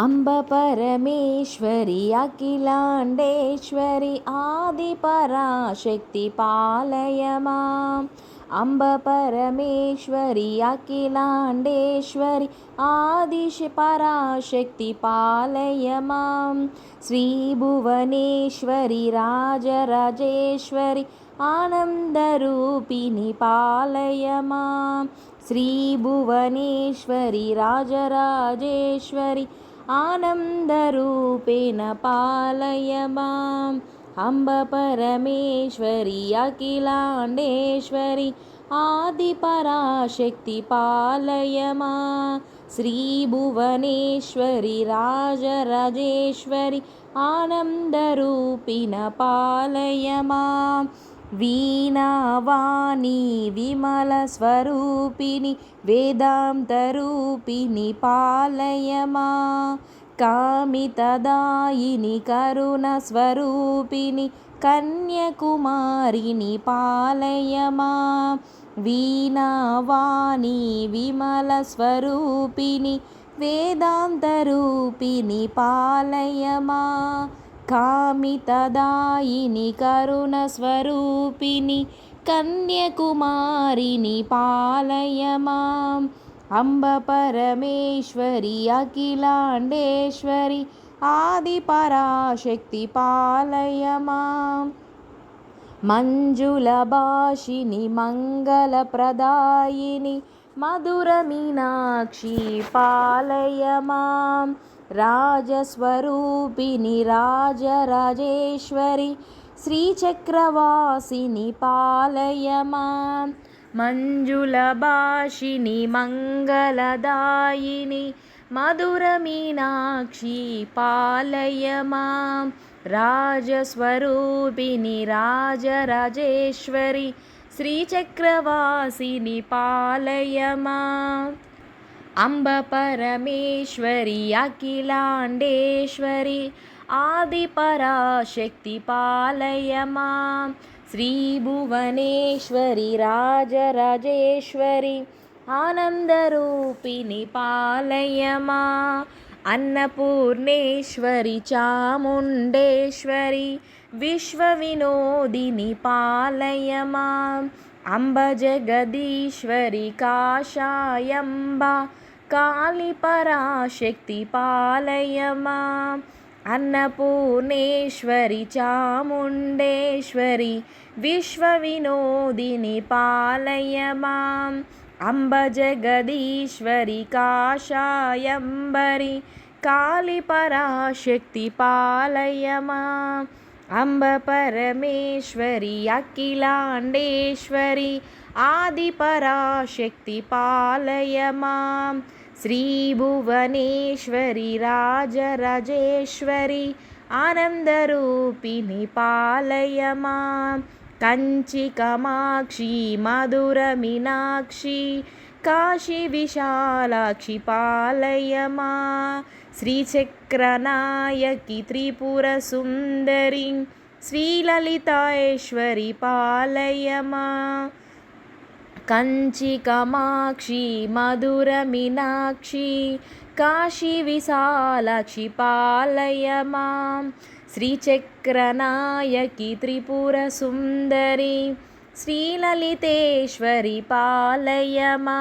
अम्ब परमेश्वरि अखिलाण्डेश्वरि आदिपराशक्ति पालय माम् अम्ब परमेश्वरि अखिलाण्डेश्वरि आदिश पराशक्ति पालय मां श्रीभुवनेश्वरि राजराजेश्वरि आनन्दरूपिणि पालय मां श्रीभुवनेश्वरि राजराजेश्वरि आनन्दरूपेण पालय मा अम्बपरमेश्वरि अखिलाण्डेश्वरि आदिपराशक्ति पालय मा श्रीभुवनेश्वरि राजराजेश्वरि आनन्दरूपिण पालय माम्। వీణావాణి విమల స్వరూపిణి వేదాంతరూపిణి పాలయమా. కామితదాయిని కరుణస్వరూపిణి కన్యకుమారిని పాలయమా. వీణావాణి విమల స్వరూపిణి వేదాంతరూపిణి పాలయమా. కామితదాయిని కరుణస్వరూపిణి కన్యకుమారిని పాలయమా. అంబ పరమేశ్వరి అఖిలాండేశ్వరి ఆది పరాశక్తి పాలయమా. మంజుల భాషిని మంగళప్రదాయిని మధుర राजस्वरूपिणि राजराजेश्वरि श्रीचक्रवासिनि पालय मां। मञ्जुलभाषिणि मङ्गलदायिनि मधुरमीनाक्षी पालय मां। राजस्वरूपिणि राजराजेश्वरि श्रीचक्रवासिनि पालय मा। अम्बपरमेश्वरि अखिलाण्डेश्वरि आदिपराशक्ति पालय मां श्रीभुवनेश्वरि राजराजेश्वरि आनन्दरूपिणि पालय मा अन्नपूर्णेश्वरि चामुण्डेश्वरि विश्वविनोदिनि पालय मा అంబ జగదీశ్వరి కాషాయంబ కాళి పరాశక్తి పాలయమా. అన్నపూర్ణేశ్వరి చాముండేశ్వరి విశ్వవినోదిని పాలయమా. అంబ జగదీశ్వరి కాషాయంబరి కాళి పరాశక్తి పాలయమా. अम्ब परमेश्वरि अखिलाण्डेश्वरि आदिपराशक्ति पालय मां। श्रीभुवनेश्वरि राजराजेश्वरि आनन्दरूपिणि पालय मां। कञ्चिकमाक्षी मधुरमीनाक्षी కాశీ విశాలాక్షి పాలయమా. శ్రీచక్రనాయకి త్రిపుర సుందరి శ్రీలలితాయేశ్వరి పాలయమా. కంచి కమాక్షి మధుర మీనాక్షి కాశీ విశాలాక్షి పాలయమా. శ్రీచక్రనాయకి త్రిపుర సుందరి శ్రీలలితేశ్వరి పాలయమా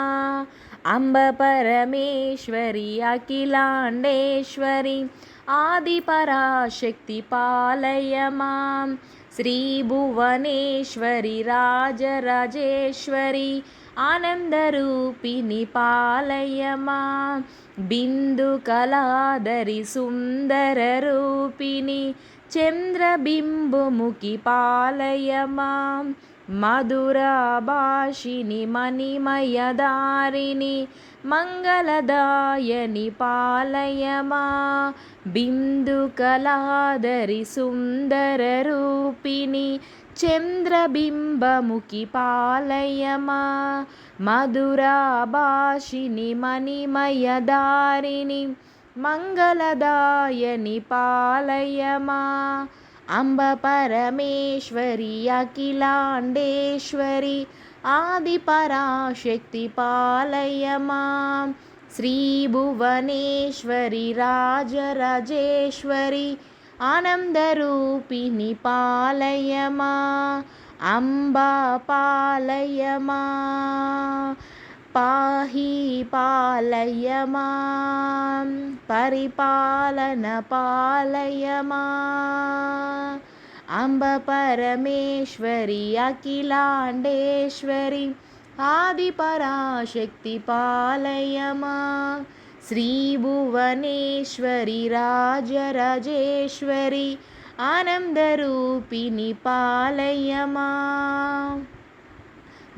అంబ పరమేశ్వరి అఖిలాండేశ్వరి ఆది పరాశక్తి పాలయమా శ్రీ భువనేశ్వరి రాజరాజేశ్వరి ఆనందరూపిణి పాలయమా బిందు కళాదరి సుందర రూపిణి చంద్రబింబుముఖి పాలయమా మధురాభాషిని మణిమయదారిణి మంగళదాయని పాలయమా? బిందుకలాదరి సుందర రూపిణి చంద్రబింబముఖి పాలయమా? మధురాభాషిని మణిమయదారిణి మంగళదాయని పాలయమా? अम्ब परमेश्वरि अखिलाण्डेश्वरि आदिपराशक्ति पालय मा श्रीभुवनेश्वरि राजराजेश्वरि आनन्दरूपिणि पालय मा अम्ब पालय मा పాహి పాలయమా పరిపాలన పాలయమా. అంబ పరమేశ్వరి అఖిలాండేశ్వరి ఆది పరాశక్తి పాలయమా. శ్రీ భువనేశ్వరి రాజరాజేశ్వరి ఆనందరూపిణి పాలయమా.